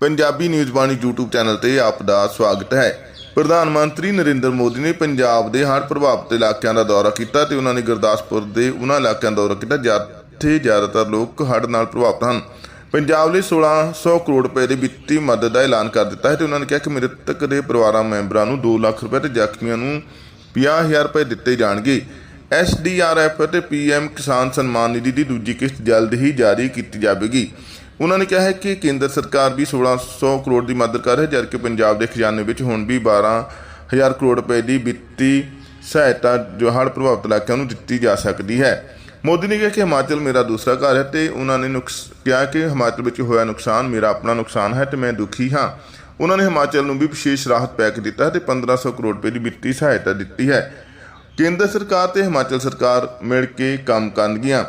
Punjabi news Bani YouTube channel ਤੇ ਆਪ ਦਾ ਸਵਾਗਤ ਹੈ। ਪ੍ਰਧਾਨ ਮੰਤਰੀ ਨਰਿੰਦਰ ਮੋਦੀ ਨੇ ਪੰਜਾਬ ਦੇ ਹੜ੍ਹ ਪ੍ਰਭਾਵਿਤ ਇਲਾਕਿਆਂ ਦਾ ਦੌਰਾ ਕੀਤਾ ਤੇ ਉਹਨਾਂ ਨੇ ਗੁਰਦਾਸਪੁਰ ਦੇ ਉਹਨਾਂ ਇਲਾਕਿਆਂ ਦਾ ਦੌਰਾ ਕੀਤਾ ਜਿੱਥੇ ਜ਼ਿਆਦਾਤਰ ਲੋਕ ਹੜ੍ਹ ਨਾਲ ਪ੍ਰਭਾਵਿਤ ਹਨ। ਪੰਜਾਬ ਲਈ 1600 ਕਰੋੜ ਰੁਪਏ ਦੀ ਵਿੱਤੀ ਮਦਦ ਦਾ ਐਲਾਨ ਕਰ ਦਿੱਤਾ ਹੈ ਤੇ ਉਹਨਾਂ ਨੇ ਕਿਹਾ ਕਿ ਮ੍ਰਿਤਕ ਦੇ ਪਰਿਵਾਰਾਂ ਮੈਂਬਰਾਂ ਨੂੰ 2 ਲੱਖ ਰੁਪਏ ਤੇ ਜ਼ਖਮੀਆਂ ਨੂੰ 50000 ਰੁਪਏ ਦਿੱਤੇ ਜਾਣਗੇ। ਐਸਡੀਆਰਐਫ ਅਤੇ ਪੀਐਮ ਕਿਸਾਨ ਸਨਮਾਨ ਨਿਧੀ ਦੀ ਦੂਜੀ ਕਿਸ਼ਤ ਜਲਦ ਹੀ ਜਾਰੀ ਕੀਤੀ ਜਾਵੇਗੀ। ਉਹਨਾਂ ਨੇ ਕਿਹਾ ਹੈ ਕਿ ਕੇਂਦਰ ਸਰਕਾਰ ਵੀ 1600 ਕਰੋੜ ਦੀ ਮਦਦ ਕਰ ਰਹੀ ਹੈ ਜਦਕਿ ਪੰਜਾਬ ਦੇ ਖਜ਼ਾਨੇ ਵਿੱਚ ਹੁਣ ਵੀ 12000 ਕਰੋੜ ਰੁਪਏ ਦੀ ਵਿੱਤੀ ਸਹਾਇਤਾ ਜੋ ਹੜ੍ਹ ਪ੍ਰਭਾਵਿਤ ਇਲਾਕਿਆਂ ਨੂੰ ਦਿੱਤੀ ਜਾ ਸਕਦੀ ਹੈ। ਮੋਦੀ ਨੇ ਕਿਹਾ ਕਿ ਹਿਮਾਚਲ ਮੇਰਾ ਦੂਸਰਾ ਘਰ ਹੈ ਤੇ ਉਹਨਾਂ ਨੇ ਨੁਕਸ, ਕਿਹਾ ਕਿ ਹਿਮਾਚਲ ਵਿੱਚ ਹੋਇਆ ਨੁਕਸਾਨ ਮੇਰਾ ਆਪਣਾ ਨੁਕਸਾਨ ਹੈ ਤੇ ਮੈਂ ਦੁਖੀ ਹਾਂ। ਉਹਨਾਂ ਨੇ ਹਿਮਾਚਲ ਨੂੰ ਵੀ ਵਿਸ਼ੇਸ਼ ਰਾਹਤ ਪੈਕ ਦਿੱਤਾ ਹੈ ਤੇ 1500 ਕਰੋੜ ਰੁਪਏ ਦੀ ਵਿੱਤੀ ਸਹਾਇਤਾ ਦਿੱਤੀ ਹੈ। ਕੇਂਦਰ ਸਰਕਾਰ ਤੇ ਹਿਮਾਚਲ ਸਰਕਾਰ ਮਿਲ ਕੇ ਕੰਮ ਕਰਨਗੀਆਂ।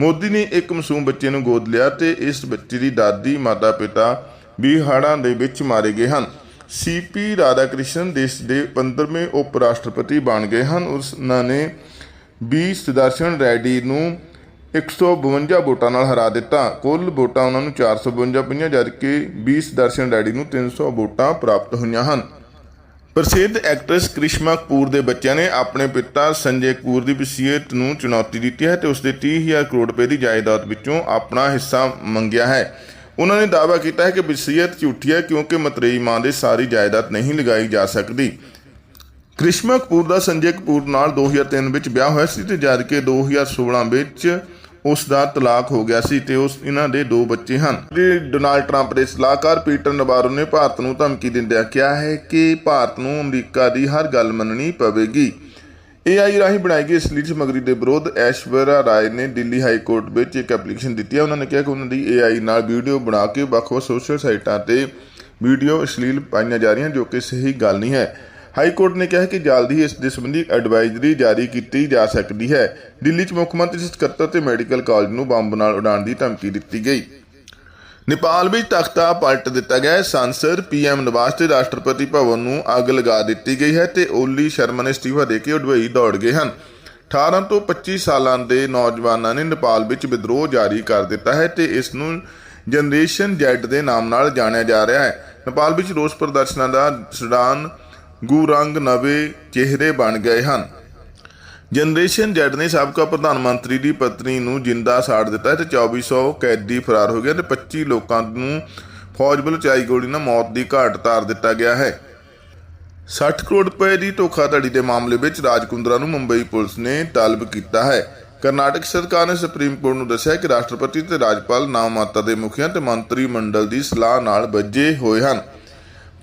ਮੋਦੀ ਨੇ ਇੱਕ ਮਾਸੂਮ ਬੱਚੇ ਨੂੰ ਗੋਦ ਲਿਆ ਤੇ ਇਸ ਬੱਚੇ ਦੀ ਦਾਦੀ, ਮਾਤਾ ਪਿਤਾ ਵੀ ਹੜ੍ਹਾਂ ਦੇ ਵਿੱਚ ਮਾਰੇ ਗਏ ਹਨ। ਸੀਪੀ ਰਾਧਾਕ੍ਰਿਸ਼ਨ ਦੇਸ਼ ਦੇ 15ਵੇਂ ਉਪ ਰਾਸ਼ਟਰਪਤੀ ਬਣ ਗਏ ਹਨ। ਉਹਨਾਂ ਨੇ ਬੀ ਸੁਦਰਸ਼ਨ ਰੈਡੀ ਨੂੰ 152 ਵੋਟਾਂ ਨਾਲ ਹਰਾ ਦਿੱਤਾ। ਕੁੱਲ ਵੋਟਾਂ ਉਹਨਾਂ ਨੂੰ 452 ਪਈਆਂ, ਜਦਕਿ ਬੀ ਸੁਦਰਸ਼ਨ ਰੈਡੀ ਨੂੰ 300 ਵੋਟਾਂ ਪ੍ਰਾਪਤ ਹੋਈਆਂ ਹਨ। ਪ੍ਰਸਿੱਧ ਐਕਟਰੈਸ ਕ੍ਰਿਸ਼ਮਾ ਕਪੂਰ ਦੇ ਬੱਚਿਆਂ ਨੇ ਆਪਣੇ ਪਿਤਾ ਸੰਜੇ ਕਪੂਰ ਦੀ ਵਸੀਅਤ ਨੂੰ ਚੁਣੌਤੀ ਦਿੱਤੀ ਹੈ ਤੇ ਉਸ ਦੇ 30000 ਕਰੋੜ ਰੁਪਏ ਦੀ ਜਾਇਦਾਦ ਵਿੱਚੋਂ ਆਪਣਾ ਹਿੱਸਾ ਮੰਗਿਆ ਹੈ। ਉਹਨਾਂ ਨੇ ਦਾਅਵਾ ਕੀਤਾ ਹੈ ਕਿ ਵਸੀਅਤ ਝੂਠੀ ਹੈ ਕਿਉਂਕਿ ਮਤਰੇਈ ਮਾਂ ਦੇ ਸਾਰੀ ਜਾਇਦਾਦ ਨਹੀਂ ਲਗਾਈ ਜਾ ਸਕਦੀ। ਕ੍ਰਿਸ਼ਮਾ ਕਪੂਰ ਦਾ ਸੰਜੇ ਕਪੂਰ ਨਾਲ 2003 ਵਿੱਚ ਵਿਆਹ ਹੋਇਆ ਸੀ ਤੇ ਜਦ ਕਿ 2016 ਵਿੱਚ ਉਸ ਦਾ ਤਲਾਕ ਹੋ ਗਿਆ ਸੀ ਤੇ ਉਸ ਇਹਨਾਂ ਦੇ ਦੋ ਬੱਚੇ ਹਨ। ਤੇ ਡੋਨਾਲਡ ਟਰੰਪ ਦੇ ਸਲਾਹਕਾਰ ਪੀਟਰ ਨਵਾਰੋ ਨੇ ਭਾਰਤ ਨੂੰ ਧਮਕੀ ਦਿੰਦਿਆਂ ਕਿਹਾ ਹੈ ਕਿ ਭਾਰਤ ਨੂੰ ਅਮਰੀਕਾ ਦੀ ਹਰ ਗੱਲ ਮੰਨਣੀ ਪਵੇਗੀ। AI ਰਾਹੀਂ ਬਣਾਈ ਗਈ ਅਸਲੀ ਸਮੱਗਰੀ ਦੇ ਵਿਰੋਧ ਐਸ਼ਵਰਾ ਰਾਏ ਨੇ ਦਿੱਲੀ ਹਾਈ ਕੋਰਟ ਵਿੱਚ ਇੱਕ ਐਪਲੀਕੇਸ਼ਨ ਦਿੱਤੀ ਹੈ। ਉਹਨਾਂ ਨੇ ਕਿਹਾ ਕਿ ਉਹਨਾਂ ਦੀ AI ਨਾਲ ਵੀਡੀਓ ਬਣਾ ਕੇ ਵੱਖ-ਵੱਖ ਸੋਸ਼ਲ ਸਾਈਟਾਂ ਤੇ ਵੀਡੀਓ ਅਸ਼ਲੀਲ ਪਾਈਆਂ ਜਾ ਰਹੀਆਂ ਜੋ ਕਿ ਸਹੀ ਗੱਲ ਨਹੀਂ ਹੈ। ਹਾਈ ਕੋਰਟ ਨੇ ਕਿਹਾ ਕਿ ਜਲਦ ਹੀ ਇਸ ਦੇ ਸੰਬੰਧੀ ਐਡਵਾਈਜ਼ਰੀ ਜਾਰੀ ਕੀਤੀ ਜਾ ਸਕਦੀ ਹੈ। ਦਿੱਲੀ 'ਚ ਮੁੱਖ ਮੰਤਰੀ ਸਕੱਤਰ ਤੇ ਮੈਡੀਕਲ ਕਾਲਜ ਨੂੰ ਬੰਬ ਨਾਲ ਉਡਾਉਣ ਦੀ ਧਮਕੀ ਦਿੱਤੀ ਗਈ। ਨੇਪਾਲ ਵਿੱਚ ਤਖਤਾ ਪਲਟ ਦਿੱਤਾ ਗਿਆ ਹੈ। ਸੰਸਦ ਪੀਐਮ ਨਿਵਾਸ ਤੇ ਰਾਸ਼ਟਰਪਤੀ ਭਵਨ ਨੂੰ ਅੱਗ ਲਗਾ ਦਿੱਤੀ ਗਈ ਹੈ ਤੇ ਓਲੀ ਸ਼ਰਮਾ ਨੇ ਅਸਤੀਫਾ ਦੇ ਕੇ ਦੁਬਈ ਦੌੜ ਗਏ ਹਨ। 18 ਤੋਂ 25 ਸਾਲਾਂ ਦੇ ਨੌਜਵਾਨਾਂ ਨੇ ਨੇਪਾਲ ਵਿੱਚ ਵਿਦਰੋਹ ਜਾਰੀ ਕਰ ਦਿੱਤਾ ਹੈ ਤੇ ਇਸ ਨੂੰ ਜਨਰੇਸ਼ਨ ਜ਼ੈਡ ਦੇ ਨਾਮ ਨਾਲ ਜਾਣਿਆ ਜਾ ਰਿਹਾ ਹੈ। ਨੇਪਾਲ ਵਿੱਚ ਰੋਸ ਪ੍ਰਦਰਸ਼ਨਾਂ ਦਾ ਸੁਡਾਨ ਗੂਰੰਗ ਨਵੇਂ ਚਿਹਰੇ ਬਣ ਗਏ ਹਨ। ਜਨਰੇਸ਼ਨ ਜ਼ੈਡ ਨੇ ਸਾਬਕਾ ਪ੍ਰਧਾਨ ਮੰਤਰੀ ਦੀ ਪਤਨੀ ਨੂੰ ਜਿੰਦਾ ਸਾੜ ਦਿੱਤਾ ਤੇ 2400 ਕੈਦੀ ਫਰਾਰ ਹੋ ਗਏ ਤੇ 25 ਲੋਕਾਂ ਨੂੰ ਫੌਜ ਵੱਲੋਂ ਚਾਈ ਗੋਲੀ ਨਾਲ ਮੌਤ ਦੀ ਘਾਟ ਤਾਰ ਦਿੱਤਾ ਗਿਆ ਹੈ। 60 ਕਰੋੜ ਰੁਪਏ ਦੀ ਧੋਖਾਧੜੀ ਦੇ ਮਾਮਲੇ ਵਿੱਚ ਰਾਜਕੁੰਦਰਾ ਨੂੰ ਮੁੰਬਈ ਪੁਲਿਸ ਨੇ ਤਲਬ ਕੀਤਾ ਹੈ। ਕਰਨਾਟਕ ਸਰਕਾਰ ਨੇ ਸੁਪਰੀਮ ਕੋਰਟ ਨੂੰ ਦੱਸਿਆ ਕਿ ਰਾਸ਼ਟਰਪਤੀ ਤੇ ਰਾਜਪਾਲ ਨਾਮ ਮਾਤਾ ਦੇ ਮੁਖੀਆਂ ਤੇ ਮੰਤਰੀ ਮੰਡਲ ਦੀ ਸਲਾਹ ਨਾਲ ਵੱਜੇ ਹੋਏ ਹਨ।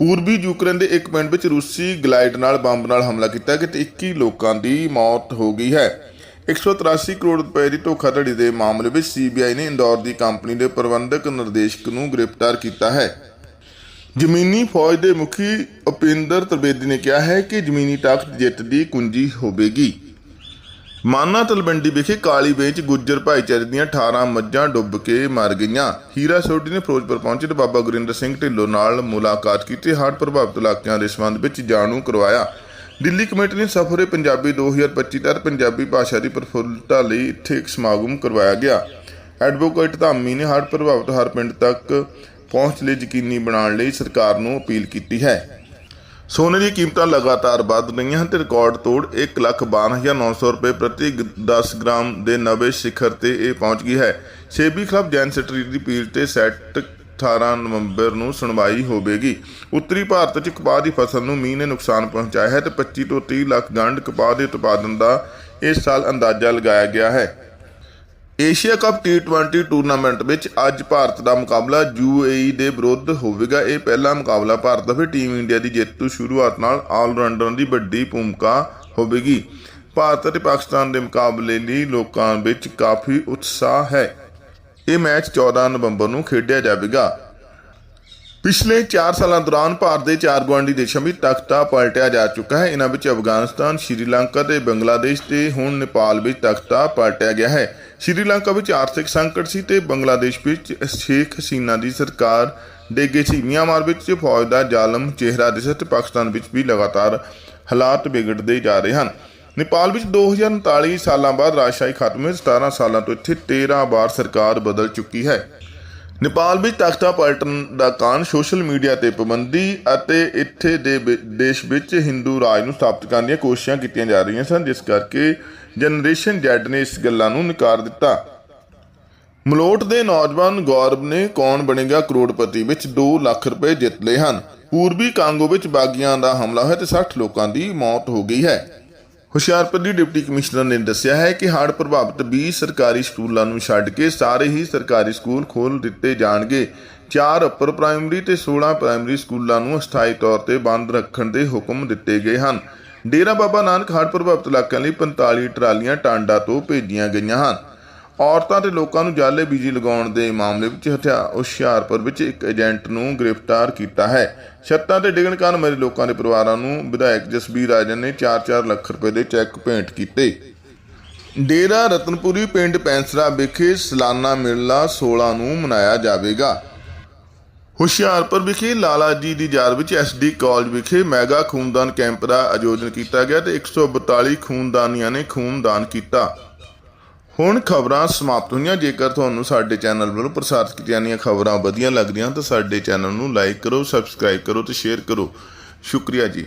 ਪੂਰਬੀ ਯੂਕਰੇਨ ਦੇ ਇੱਕ ਪਿੰਡ ਵਿੱਚ ਰੂਸੀ ਗਲਾਈਡ ਨਾਲ ਬੰਬ ਨਾਲ ਹਮਲਾ ਕੀਤਾ ਕਿ 21 ਲੋਕਾਂ ਦੀ ਮੌਤ ਹੋ ਗਈ ਹੈ। 183 ਕਰੋੜ ਰੁਪਏ ਦੀ ਧੋਖਾਧੜੀ ਦੇ ਮਾਮਲੇ ਵਿੱਚ ਸੀਬੀਆਈ ਨੇ ਇੰਦੌਰ ਦੀ ਕੰਪਨੀ ਦੇ ਪ੍ਰਬੰਧਕ ਨਿਰਦੇਸ਼ਕ ਨੂੰ ਗ੍ਰਿਫਤਾਰ ਕੀਤਾ ਹੈ। ਜ਼ਮੀਨੀ ਫੌਜ ਦੇ ਮੁਖੀ ਉਪਿੰਦਰ ਤ੍ਰਿਵੇਦੀ ਨੇ ਕਿਹਾ ਹੈ ਕਿ ਜ਼ਮੀਨੀ ਤਾਕਤ ਜਿੱਤ ਦੀ ਕੁੰਜੀ ਹੋਵੇਗੀ। ਮਾਨਾ ਤਲਵੰਡੀ ਵਿਖੇ ਕਾਲੀ ਵੇਚ ਗੁੱਜਰ ਭਾਈਚਾਰੇ ਦੀਆਂ 18 ਮੱਝਾਂ ਡੁੱਬ ਕੇ ਮਰ ਗਈਆਂ। ਹੀਰਾ ਸੋਢੀ ਨੇ ਫਿਰੋਜ਼ਪੁਰ ਪਹੁੰਚੇ ਤੇ ਬਾਬਾ ਗੁਰਿੰਦਰ ਸਿੰਘ ਢਿੱਲੋਂ ਨਾਲ ਮੁਲਾਕਾਤ ਕੀਤੀ ਹੜ੍ਹ ਪ੍ਰਭਾਵਿਤ ਇਲਾਕਿਆਂ ਦੇ ਸੰਬੰਧ ਵਿੱਚ ਜਾਣੂ ਕਰਵਾਇਆ। ਦਿੱਲੀ ਕਮੇਟੀ ਨੇ ਸਫਰੇ ਪੰਜਾਬੀ 2025 ਤਹਿਤ ਪੰਜਾਬੀ ਭਾਸ਼ਾ ਦੀ ਪ੍ਰਫੁੱਲਤਾ ਲਈ ਇੱਥੇ ਇੱਕ ਸਮਾਗਮ ਕਰਵਾਇਆ ਗਿਆ। ਐਡਵੋਕੇਟ ਧਾਮੀ ਨੇ ਹੜ੍ਹ ਪ੍ਰਭਾਵਿਤ ਹਰ ਪਿੰਡ ਤੱਕ ਪਹੁੰਚ ਲਈ ਯਕੀਨੀ ਬਣਾਉਣ ਲਈ ਸਰਕਾਰ ਨੂੰ ਅਪੀਲ ਕੀਤੀ ਹੈ। ਸੋਨੇ ਦੀਆਂ ਕੀਮਤਾਂ ਲਗਾਤਾਰ ਵੱਧ ਰਹੀਆਂ ਹਨ ਤੇ ਰਿਕਾਰਡ ਤੋੜ 112900 ਰੁਪਏ ਪ੍ਰਤੀ ਗ- 10 ਗ੍ਰਾਮ ਦੇ ਨਵੇਂ ਸਿਖਰ ਤੇ ਇਹ ਪਹੁੰਚ ਗਈ ਹੈ। ਸੇਬੀ ਖਿਲਾਫ ਜੈਨ ਸਟਰੀਟ ਦੀ ਪੀਲ ਤੇ ਸੈੱਟ 18 ਨਵੰਬਰ ਨੂੰ ਸੁਣਵਾਈ ਹੋਵੇਗੀ। ਉੱਤਰੀ ਭਾਰਤ 'ਚ ਕਪਾਹ ਦੀ ਫਸਲ ਨੂੰ ਮੀਂਹ ਨੇ ਨੁਕਸਾਨ ਪਹੁੰਚਾਇਆ ਹੈ ਤੇ 25 ਤੋਂ 30 ਲੱਖ ਗੰਢ ਕਪਾਹ ਦੇ ਉਤਪਾਦਨ ਦਾ ਇਸ ਸਾਲ ਅੰਦਾਜ਼ਾ ਲਗਾਇਆ ਗਿਆ ਹੈ। ਏਸ਼ੀਆ ਕੱਪ T20 ਟੂਰਨਾਮੈਂਟ ਵਿੱਚ ਅੱਜ ਭਾਰਤ ਦਾ ਮੁਕਾਬਲਾ UAE ਦੇ ਵਿਰੁੱਧ ਹੋਵੇਗਾ। ਇਹ ਪਹਿਲਾ ਮੁਕਾਬਲਾ ਭਾਰਤ ਦਾ, ਫਿਰ ਟੀਮ ਇੰਡੀਆ ਦੀ ਜੇਤੂ ਸ਼ੁਰੂਆਤ ਨਾਲ ਆਲਰਾਊਂਡਰਾਂ ਦੀ ਵੱਡੀ ਭੂਮਿਕਾ ਹੋਵੇਗੀ। ਭਾਰਤ ਅਤੇ ਪਾਕਿਸਤਾਨ ਦੇ ਮੁਕਾਬਲੇ ਲਈ ਲੋਕਾਂ ਵਿੱਚ ਕਾਫੀ ਉਤਸ਼ਾਹ ਹੈ। ਇਹ ਮੈਚ 14 ਨਵੰਬਰ ਨੂੰ ਖੇਡਿਆ ਜਾਵੇਗਾ। ਪਿਛਲੇ 4 ਸਾਲਾਂ ਦੌਰਾਨ ਭਾਰਤ ਦੇ ਚਾਰ ਗੁਆਂਢੀ ਦੇਸ਼ਾਂ ਵਿੱਚ ਤਖਤਾ ਪਲਟਿਆ ਜਾ ਚੁੱਕਾ ਹੈ। ਇਹਨਾਂ ਵਿੱਚ ਅਫਗਾਨਿਸਤਾਨ, ਸ਼੍ਰੀਲੰਕਾ ਤੇ ਬੰਗਲਾਦੇਸ਼ ਤੇ ਹੁਣ ਨੇਪਾਲ ਵਿੱਚ ਤਖਤਾ ਪਲਟਿਆ ਗਿਆ ਹੈ। ਸ਼੍ਰੀਲੰਕਾ ਵਿੱਚ ਆਰਥਿਕ ਸੰਕਟ ਸੀ ਤੇ ਬੰਗਲਾਦੇਸ਼ ਵਿੱਚ ਸ਼ੇਖ ਹਸੀਨਾ ਦੀ ਸਰਕਾਰ ਡੇਗੇ ਸੀ। ਮਿਆਂਮਾਰ ਵਿੱਚ ਫੌਜ ਦਾ ਜ਼ਾਲਮ ਚਿਹਰਾ ਦਿਸਿਆ ਤੇ ਪਾਕਿਸਤਾਨ ਵਿੱਚ ਵੀ ਲਗਾਤਾਰ ਹਾਲਾਤ ਵਿਗੜਦੇ ਜਾ ਰਹੇ ਹਨ। ਨੇਪਾਲ ਵਿੱਚ 2039 ਸਾਲਾਂ ਬਾਅਦ ਰਾਜਸ਼ਾਹੀ ਖਤਮ ਹੋਈ 17 ਸਾਲਾਂ ਤੋਂ ਇੱਥੇ 13 ਵਾਰ ਸਰਕਾਰ ਬਦਲ ਚੁੱਕੀ ਹੈ। ਨੇਪਾਲ ਵਿੱਚ ਤਖਤਾ ਪਲਟਣ ਦਾ ਕਾਰਨ ਸੋਸ਼ਲ ਮੀਡੀਆ ਤੇ ਪਾਬੰਦੀ ਅਤੇ ਇੱਥੇ ਦੇ ਦੇਸ਼ ਵਿੱਚ ਹਿੰਦੂ ਰਾਜ ਨੂੰ ਸਥਾਪਿਤ ਕਰਨ ਦੀਆਂ ਕੋਸ਼ਿਸ਼ਾਂ ਕੀਤੀਆਂ ਜਾ ਰਹੀਆਂ ਸਨ, ਜਿਸ ਕਰਕੇ ਜਨਰੇਸ਼ਨ ਜ਼ੈਡ ਨੇ ਇਸ ਗੱਲਾਂ ਨੂੰ ਨਕਾਰ ਦਿੱਤਾ। ਮਲੋਟ ਦੇ ਨੌਜਵਾਨ ਗੌਰਵ ਨੇ ਕੌਣ ਬਣੇਗਾ ਕਰੋੜਪਤੀ ਵਿੱਚ 2 ਲੱਖ ਰੁਪਏ ਜਿੱਤ ਲਏ ਹਨ। ਪੂਰਬੀ ਕਾਂਗੋ ਵਿੱਚ ਬਾਗੀਆਂ ਦਾ ਹਮਲਾ ਹੋਇਆ ਤੇ 60 ਲੋਕਾਂ ਦੀ ਮੌਤ ਹੋ ਗਈ ਹੈ। ਹੁਸ਼ਿਆਰਪੁਰ ਦੀ ਡਿਪਟੀ ਕਮਿਸ਼ਨਰ ਨੇ ਦੱਸਿਆ ਹੈ ਕਿ ਹੜ੍ਹ ਪ੍ਰਭਾਵਿਤ 20 ਸਰਕਾਰੀ ਸਕੂਲਾਂ ਨੂੰ ਛੱਡ ਕੇ ਸਾਰੇ ਹੀ ਸਰਕਾਰੀ ਸਕੂਲ ਖੋਲ੍ਹ ਦਿੱਤੇ ਜਾਣਗੇ। ਚਾਰ ਅਪਰ ਪ੍ਰਾਇਮਰੀ ਤੇ 16 ਪ੍ਰਾਇਮਰੀ ਸਕੂਲਾਂ ਨੂੰ ਅਸਥਾਈ ਤੌਰ ਤੇ ਬੰਦ ਰੱਖਣ ਦੇ ਹੁਕਮ ਦਿੱਤੇ ਗਏ ਹਨ। ਡੇਰਾ ਬਾਬਾ ਨਾਨਕ ਹੜ੍ਹ ਪ੍ਰਭਾਵਿਤ ਇਲਾਕਿਆਂ ਲਈ 45 ਟਰਾਲੀਆਂ ਟਾਂਡਾ ਤੋਂ ਭੇਜੀਆਂ ਗਈਆਂ ਹਨ। ਔਰਤਾਂ ਤੇ ਲੋਕਾਂ ਨੂੰ ਜਾਲੇ ਬੀਜੀ ਲਗਾਉਣ ਦੇ ਮਾਮਲੇ ਵਿੱਚ ਹਥਿਆ ਹੁਸ਼ਿਆਰਪੁਰ ਵਿੱਚ ਇੱਕ ਏਜੰਟ ਨੂੰ ਗ੍ਰਿਫਤਾਰ ਕੀਤਾ ਹੈ। ਛੱਤਾਂ ਤੇ ਡਿੱਗਣ ਕਾਰਨ ਮਰੇ ਲੋਕਾਂ ਦੇ ਪਰਿਵਾਰਾਂ ਨੂੰ ਵਿਧਾਇਕ ਜਸਬੀਰ ਰਾਜਨ ਨੇ 4-4 ਲੱਖ ਰੁਪਏ ਦੇ ਚੈੱਕ ਭੇਂਟ ਕੀਤੇ। ਡੇਰਾ ਰਤਨਪੁਰੀ ਪਿੰਡ ਪੈਂਸਰਾ ਵਿਖੇ ਸਾਲਾਨਾ ਮੇਲਾ 16 ਨੂੰ ਮਨਾਇਆ ਜਾਵੇਗਾ। ਹੁਸ਼ਿਆਰਪੁਰ ਵਿਖੇ ਲਾਲਾ ਜੀ ਦੀ ਯਾਦ ਵਿੱਚ ਐਸਡੀ ਕਾਲਜ ਵਿਖੇ ਮੈਗਾ ਖੂਨਦਾਨ ਕੈਂਪ ਦਾ ਆਯੋਜਨ ਕੀਤਾ ਗਿਆ ਤੇ 142 ਖੂਨਦਾਨੀਆਂ ਨੇ ਖੂਨਦਾਨ ਕੀਤਾ। ਹੁਣ ਖਬਰਾਂ ਸਮਾਪਤ ਹੋਈਆਂ। ਜੇਕਰ ਤੁਹਾਨੂੰ ਸਾਡੇ ਚੈਨਲ ਵੱਲੋਂ ਪ੍ਰਸਾਰਿਤ ਕੀਤੀਆਂ ਜਾਂਦੀਆਂ ਖਬਰਾਂ ਵਧੀਆ ਲੱਗਦੀਆਂ ਤਾਂ ਸਾਡੇ ਚੈਨਲ ਨੂੰ ਲਾਈਕ ਕਰੋ, ਸਬਸਕ੍ਰਾਈਬ ਕਰੋ ਤੇ ਸ਼ੇਅਰ ਕਰੋ। ਸ਼ੁਕਰੀਆ ਜੀ।